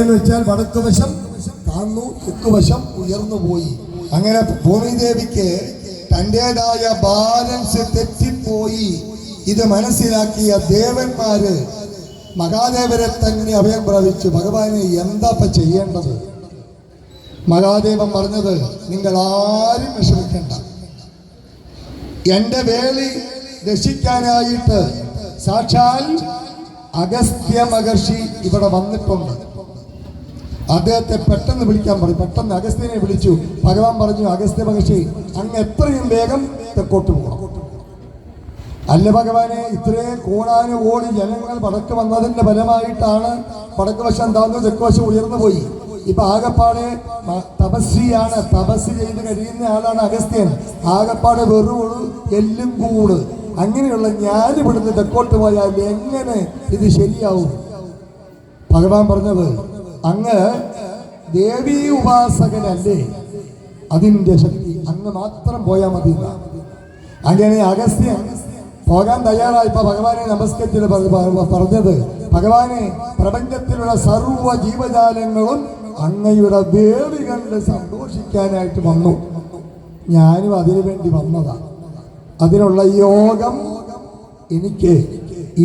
എന്ന് വെച്ചാൽ വടക്കുവശം താന്നു തെക്കുവശം ഉയർന്നു പോയി. അങ്ങനെ ഭൂമിദേവിക്ക് തന്റെതായ ബാലൻസ് തെറ്റിപ്പോയി. ഇത് മനസ്സിലാക്കിയ ദേവന്മാര് മഹാദേവരെ തന്നെ അഭയം പ്രാപിച്ചു. ഭഗവാന് എന്താ ഇപ്പൊ ചെയ്യേണ്ടത്? മഹാദേവൻ പറഞ്ഞത് നിങ്ങൾ ആരും വിഷമിക്കണ്ട. എന്റെ വേളി രക്ഷിക്കാനായിട്ട് സാക്ഷാൽ അഗസ്ത്യ മഹർഷി ഇവിടെ വന്നിട്ടുണ്ട്. അദ്ദേഹത്തെ പെട്ടെന്ന് വിളിക്കാൻ പറഞ്ഞു. പെട്ടെന്ന് അഗസ്ത്യനെ വിളിച്ചു. ഭഗവാൻ പറഞ്ഞു അഗസ്ത്യ മഹർഷി അങ്ങ് എത്രയും വേഗം തെക്കോട്ട് പോകണം. അല്ല ഭഗവാനെ ഇത്രയും കോടാനുകോടി ജനങ്ങൾ വടക്ക് വന്നതിന്റെ ഫലമായിട്ടാണ് വടക്ക് വശം താന്ന് തെക്ക് വശം ഉയർന്നു പോയി. ഇപ്പൊ ആകപ്പാടെ തപസ്വിയാണ് തപസ് ചെയ്ത് കഴിയുന്ന ആളാണ് അഗസ്ത്യൻ. ആകപ്പാടെ വെറും എല്ലും കൂട്. അങ്ങനെയുള്ള ഞാൻ ഇവിടുന്ന് തെക്കോട്ട് പോയാൽ എങ്ങനെ ഇത് ശരിയാവും? ഭഗവാൻ പറഞ്ഞത് അങ്ങ് ദേവീ ഉപാസകനല്ലേ? അതിന്റെ ശക്തി അങ്ങ് മാത്രം പോയാൽ മതി അങ്ങനെ അഗസ്ത്യൻ പോകാൻ തയ്യാറായപ്പോ ഭഗവാനെ നമസ്കരിച്ചിട്ട് പറഞ്ഞത് ഭഗവാനെ പ്രപഞ്ചത്തിലുള്ള സർവ ജീവജാലങ്ങളും അങ്ങയുടെ ദേവി കണ്ട് സന്തോഷിക്കാനായിട്ട് വന്നു. ഞാനും അതിനു വേണ്ടി വന്നതാ. അതിനുള്ള യോഗം എനിക്ക്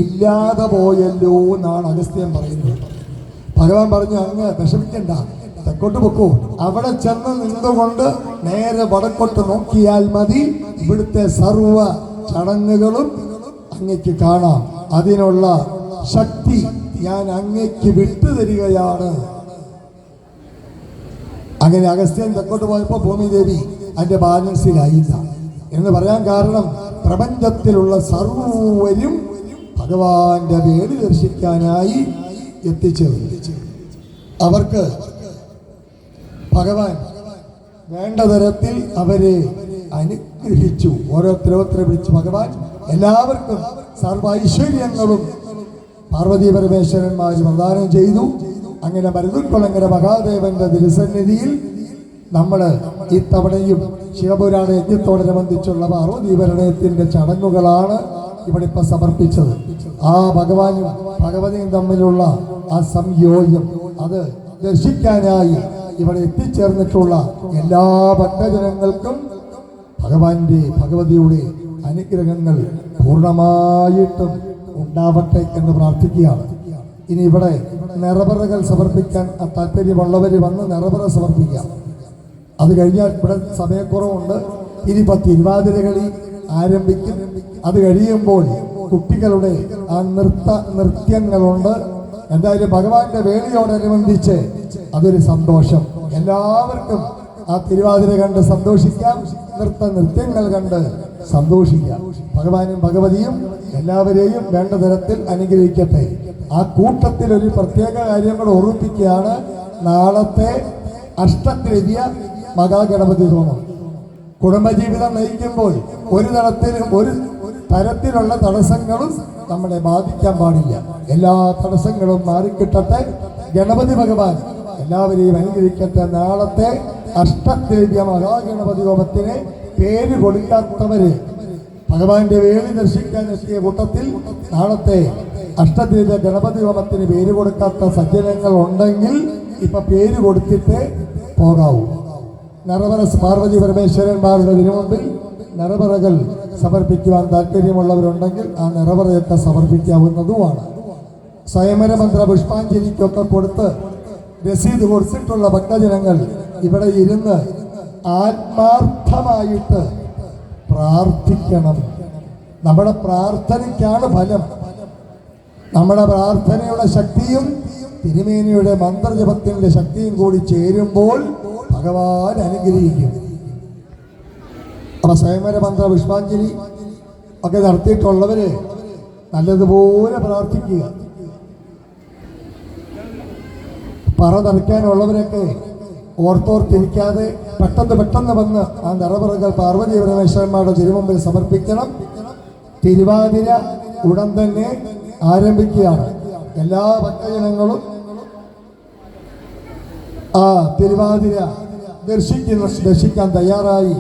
ഇല്ലാതെ പോയല്ലോ എന്നാണ് അഗസ്ത്യൻ പറയുന്നത്. ഭഗവാൻ പറഞ്ഞു അങ്ങ് വിഷമിക്കണ്ട. തെക്കോട്ട് പൊക്കൂ. അവിടെ ചെന്ന് നിന്നുകൊണ്ട് നേരെ വടക്കോട്ട് നോക്കിയാൽ മതി. ഇവിടുത്തെ സർവ ചടങ്ങുകളും അങ്ങയ്ക്ക് കാണാം. അതിനുള്ള ശക്തി ഞാൻ അങ്ങയ്ക്ക് വിട്ടുതരികയാണ് അങ്ങനെ അഗസ്ത്യൻ തെക്കോട്ട് പോയപ്പോൾ ഭൂമിദേവി അതിന്റെ ബാലൻസിലായില്ല. എന്ന് പറയാൻ കാരണം പ്രപഞ്ചത്തിലുള്ള സർവരും ഭഗവാന്റെ വേടി ദർശിക്കാനായി എത്തിച്ചേർന്നു. അവർക്ക് ഭഗവാൻ വേണ്ട തരത്തിൽ അവരെ അനുഗ്രഹിച്ചു. ഓരോരുത്തരോരുത്തരെ വിളിച്ചു ഭഗവാൻ എല്ലാവർക്കും സർവ ഐശ്വര്യങ്ങളും പാർവതി പരമേശ്വരന്മാർ പ്രദാനം ചെയ്തു. അങ്ങനെ മരുതുക്കുളങ്ങര മഹാദേവന്റെ തിരുസന്നിധിയിൽ നമ്മൾ ഇത്തവണയും ശിവപുരാണ യജ്ഞത്തോടനുബന്ധിച്ചുള്ള പാർവതി പരിണയത്തിന്റെ ചടങ്ങുകളാണ് ഇവിടെ ഇപ്പൊ സമർപ്പിച്ചത്. ആ ഭഗവാനും ഭഗവതിയും തമ്മിലുള്ള ആ സംയോജ്യം അത് ദർശിക്കാനായി ഇവിടെ എത്തിച്ചേർന്നിട്ടുള്ള എല്ലാ ഭക്തജനങ്ങൾക്കും ഭഗവാന്റെ ഭഗവതിയുടെ അനുഗ്രഹങ്ങൾ പൂർണമായിട്ടും ഉണ്ടാവട്ടെ എന്ന് പ്രാർത്ഥിക്കുകയാണ്. ഇനി ഇവിടെ നിറപറകൾ സമർപ്പിക്കാൻ താല്പര്യമുള്ളവർ വന്ന് നിറപറ സമർപ്പിക്കാം. അത് കഴിഞ്ഞാൽ ഇവിടെ സമയക്കുറവുണ്ട്. ഇനിയിപ്പോ തിരുവാതിരകളി ആരംഭിക്കും. അത് കഴിയുമ്പോൾ കുട്ടികളുടെ ആ നൃത്ത നൃത്യങ്ങളുണ്ട്. എന്തായാലും ഭഗവാന്റെ വേളിയോടനുബന്ധിച്ച് അതൊരു സന്തോഷം. എല്ലാവർക്കും ആ തിരുവാതിര കണ്ട് സന്തോഷിക്കാം. നൃത്ത നൃത്യങ്ങൾ കണ്ട് സന്തോഷിക്കാം. ഭഗവാനും ഭഗവതിയും എല്ലാവരെയും വേണ്ട തരത്തിൽ അനുഗ്രഹിക്കട്ടെ. ആ കൂട്ടത്തിൽ ഒരു പ്രത്യേക കാര്യം കൂടെ ഓർമ്മിപ്പിക്കുകയാണ്. നാളത്തെ അഷ്ടദ്രവ്യ മഹാഗണപതി ഹോമം. കുടുംബജീവിതം നയിക്കുമ്പോൾ ഒരു തരത്തിലും ഒരു തരത്തിലുള്ള തടസ്സങ്ങളും നമ്മളെ ബാധിക്കാൻ പാടില്ല. എല്ലാ തടസ്സങ്ങളും മാറിക്കിട്ടട്ടെ. ഗണപതി ഭഗവാൻ എല്ലാവരെയും അനുഗ്രഹിക്കട്ടെ. നാളത്തെ അഷ്ടദേവ്യ മഹാഗണപതി ഹോമത്തിന് പേര് കൊടുക്കാത്തവര് ഭഗവാന്റെ വേളി ദർശിക്കാൻ എത്തിയ കൂട്ടത്തിൽ നാളത്തെ അഷ്ടദേവ്യ ഗണപതി ഹോമത്തിന് പേര് കൊടുക്കാത്ത സജ്ജനങ്ങൾ ഉണ്ടെങ്കിൽ ഇപ്പൊ പേര് കൊടുത്തിട്ട് പോകാവൂ. നരവരസ് പാർവതി പരമേശ്വരന്മാരുടെ തിരുമുമ്പിൽ നിറവറകൾ സമർപ്പിക്കുവാൻ താല്പര്യമുള്ളവരുണ്ടെങ്കിൽ ആ നിറവറയൊക്കെ സമർപ്പിക്കാവുന്നതുമാണ്. സ്വയംവര മന്ത്ര പുഷ്പാഞ്ജലിക്കൊക്കെ കൊടുത്ത് രസീത് കൊടുത്തിട്ടുള്ള ഭക്തജനങ്ങൾ ഇവിടെ ഇരുന്ന് ആത്മാർത്ഥമായിട്ട് പ്രാർത്ഥിക്കണം. നമ്മുടെ പ്രാർത്ഥനയ്ക്കാണ് ഫലം. നമ്മുടെ പ്രാർത്ഥനയുടെ ശക്തിയും തിരുമേനിയുടെ മന്ത്രജപത്തിന്റെ ശക്തിയും കൂടി ചേരുമ്പോൾ ഭഗവാൻ അനുഗ്രഹിക്കും. അപ്പൊ സ്വയംവര മന്ത്ര പുഷ്പാഞ്ജലി ഒക്കെ നടത്തിയിട്ടുള്ളവര് നല്ലതുപോലെ പ്രാർത്ഥിക്കുക. പറ നിറയ്ക്കാനുള്ളവരൊക്കെ ഓർത്തോർത്തിരിക്കാതെ പെട്ടെന്ന് പെട്ടെന്ന് വന്ന് ആ നിറപറകൾ പാർവതി പരമേശ്വരന്മാരുടെ തിരുമുമ്പിൽ സമർപ്പിക്കണം. തിരുവാതിര ഉടൻ തന്നെ ആരംഭിക്കുകയാണ്. എല്ലാ ഭക്തജനങ്ങളും ആ തിരുവാതിര ദർശിക്കുന്ന ദർശിക്കാൻ തയ്യാറായി.